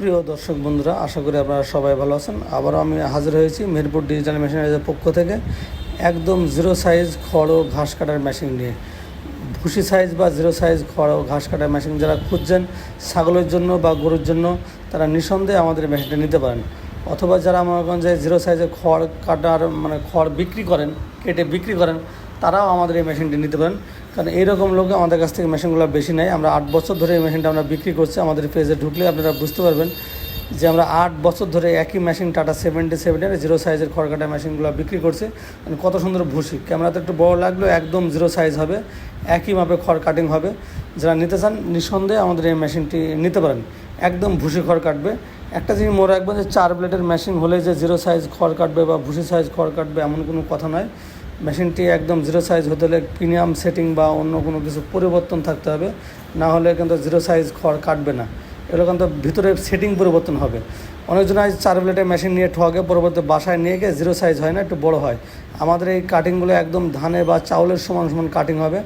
প্রিয় দর্শক বন্ধুরা, আশা করি আপনারা সবাই ভালো আছেন। আবারও আমি হাজির হয়েছি মেহেরপুর ডিজিটাল মেশিনারিজের পক্ষ থেকে। একদম জিরো সাইজ খড় ও ঘাস কাটার মেশিন নিয়ে। ভুসি সাইজ বা জিরো সাইজ খড় ও ঘাস কাটার মেশিন যারা খুঁজছেন, ছাগলের জন্য বা গরুর জন্য, তারা নিঃসন্দেহে আমাদের মেশিনটা নিতে পারেন। অথবা যারা আমার মনে জিরো সাইজে খড় কাটার মানে খড় বিক্রি করেন, কেটে বিক্রি করেন তারাও আমাদের এই মেশিনটি নিতে পারেন। কারণ এইরকম লোক আমাদের কাছ থেকে মেশিনগুলো বেশি নেয়। আমরা আট বছর ধরে এই মেশিনটা আমরা বিক্রি করছি। আমাদের পেজে ঢুকলে আপনারা বুঝতে পারবেন যে আমরা আট বছর ধরে একই মেশিন টাটা সেভেন্টি সেভেন্টির জিরো সাইজের খড়কাটা মেশিনগুলো বিক্রি করছে। মানে কত সুন্দর ভুসি। ক্যামেরাতে একটু বড় লাগলেও একদম জিরো সাইজ হবে। একই মাপে খড় কাটিং হবে। যারা নিতে চান, নিঃসন্দেহে আমাদের এই মেশিনটি নিতে পারেন। একদম ভুসি খড় কাটবে। একটা জিনিস মনে রাখবেন যে চার প্লেটের মেশিন হলে যে জিরো সাইজ খড় কাটবে বা ভুসি সাইজ খড় কাটবে এমন কোনো কথা নয়। মেশিনটি একদম জিরো সাইজ হতে হলে প্রিমিয়াম সেটিং বা অন্য কোনো কিছু পরিবর্তন থাকতে হবে। না হলে কিন্তু জিরো সাইজ খড় কাটবে না। এগুলো কিন্তু ভিতরে সেটিং পরিবর্তন হবে। অনেকজন আজ চার প্লেটের মেশিন নিয়ে ঠকে পরবর্তী বাসায় নিয়ে গিয়ে জিরো সাইজ হয় না, একটু বড় হয়। আমাদের এই কাটিংগুলো একদম ধানে বা চাউলের সমান সমান কাটিং হবে।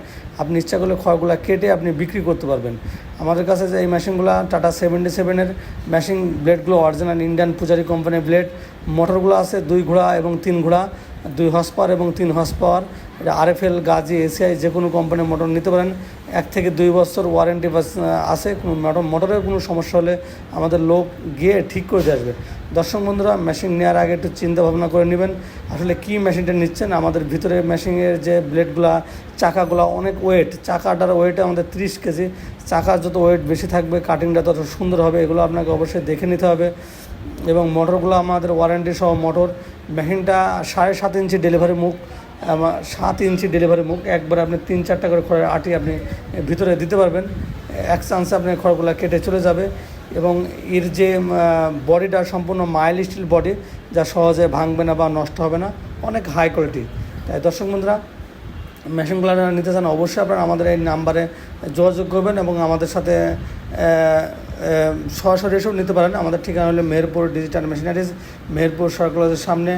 আপনি ইচ্ছা করলে খড়গুলো কেটে আপনি বিক্রি করতে পারবেন। আমাদের কাছে যে এই মেশিনগুলো টাটা সেভেন্টি সেভেনের মেশিন ব্লেডগুলো অরিজিনাল ইন্ডিয়ান পূজারি কোম্পানির ব্লেড মোটরগুলো আছে দুই ঘোড়া এবং তিন ঘোড়া, দুই হর্স পাওয়ার এবং তিন হর্স পাওয়ার এটা আরএফএল গাজি এসিআই যে কোনো কোম্পানির মোটর নিতে পারেন। এক থেকে দুই বছর ওয়ারেন্টি আছে, কোনো মোটর মোটরের কোনো সমস্যা হলে আমাদের লোক গিয়ে ঠিক করে দিয়ে আসবে। দর্শক বন্ধুরা মেশিন নেওয়ার আগে একটু চিন্তা ভাবনা করে নেবেন। আসলে কী মেশিনটা নিচ্ছেন? আমাদের ভিতরে মেশিনের যে ব্লেডগুলা চাকাগুলো অনেক ওয়েট চাকাটার ওয়েট আমাদের ত্রিশ কেজি। চাকার যত ওয়েট বেশি থাকবে কাটিংটা তত সুন্দর হবে, এগুলো আপনাকে অবশ্যই দেখে নিতে হবে। এবং মোটরগুলো আমাদের ওয়ারেন্টি সহ মোটর মেশিনটা সাড়ে সাত ইঞ্চি ডেলিভারি মুখ সাত ইঞ্চি ডেলিভারি মুখ। একবার আপনি তিন চারটা করে খড়ের আটি আপনি ভিতরে দিতে পারবেন। এক চান্সে আপনি খড়গুলো কেটে চলে যাবে। এবং এর যে বডিটা সম্পূর্ণ মাইল স্টিল বডি যা সহজে ভাঙবে না বা নষ্ট হবে না, অনেক হাই কোয়ালিটি তাই দর্শক বন্ধুরা মেশিনগুলো নিতে চান, অবশ্যই আপনারা আমাদের এই নাম্বারে যোগাযোগ করবেন এবং আমাদের সাথে সরাসরি এসেও নিতে পারেন। আমাদের ঠিকানা হলো মেহেরপুর ডিজিটাল মেশিনারিজ মেহেরপুর সরকারের সামনে,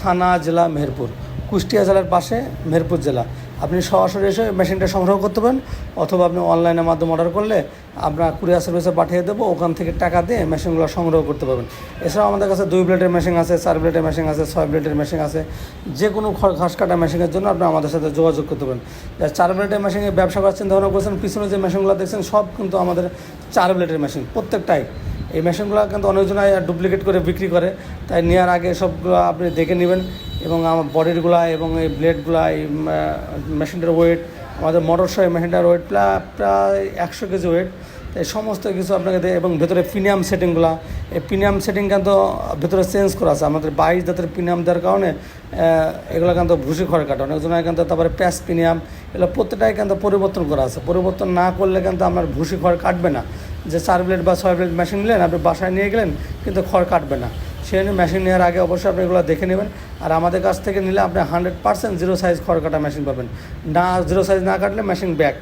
থানা, জেলা, মেহেরপুর। কুষ্টিয়া জেলার পাশে, মেহেরপুর জেলা। আপনি সরাসরি এসে মেশিনটা সংগ্রহ করতে পারেন, অথবা আপনি অনলাইনের মাধ্যমে অর্ডার করলে আমরা কুরিয়ার সার্ভিসে পাঠিয়ে দেবো, ওখান থেকে টাকা দিয়ে মেশিনগুলো সংগ্রহ করতে পারবেন। এছাড়াও আমাদের কাছে দুই প্লেটের মেশিন আছে, চার প্লেটের মেশিন আছে, ছয় প্লেটের মেশিন আছে। যে কোনো ঘাস কাটা মেশিনের জন্য আপনি আমাদের সাথে যোগাযোগ করতে পারেন। চার প্লেটের মেশিনে ব্যবসা করার চিন্তা ভাবনা করছেন, পিছনে যে মেশিনগুলো দেখছেন, সব কিন্তু আমাদের চার প্লেটের মেশিন, প্রত্যেকটাই। এই মেশিনগুলো কিন্তু অনেকজনাই ডুপ্লিকেট করে বিক্রি করে। তাই নেওয়ার আগে সবগুলো আপনি দেখে নেবেন এবং আমার বডিরগুলা এবং এই ব্লেডগুলা, এই মেশিনটার ওয়েট, আমাদের মোটর সহ মেশিনটার ওয়েট প্রায় একশো কেজি ওয়েট। এই সমস্ত কিছু আপনাকে দে, এবং ভেতরে প্রিমিয়াম সেটিংগুলো, এই প্রিমিয়াম সেটিং কিন্তু ভেতরে চেঞ্জ করা আছে। আমাদের বাইশ জাতের প্রিমিয়াম দেওয়ার কারণে এগুলো কিন্তু ভুসি খড় কাটা। অনেকজন কিন্তু তারপরে প্যাস প্রিমিয়াম, এগুলো প্রত্যেকটাই কিন্তু পরিবর্তন করা আছে। পরিবর্তন না করলে কিন্তু আপনার ভুসি খড় কাটবে না। যে চার প্লেট বা ছয় প্লেট মেশিন নিলেন, আপনি বাসায় নিয়ে গেলেন, কিন্তু খড় কাটবে না। সেই মেশিন নেওয়ার আগে অবশ্যই আপনি এগুলো দেখে নেবেন। আর আমাদের কাছ থেকে নিলে আপনি হান্ড্রেড পার্সেন্ট জিরো সাইজ খড় কাটা মেশিন পাবেন। না জিরো সাইজ না কাটলে মেশিন ব্যাক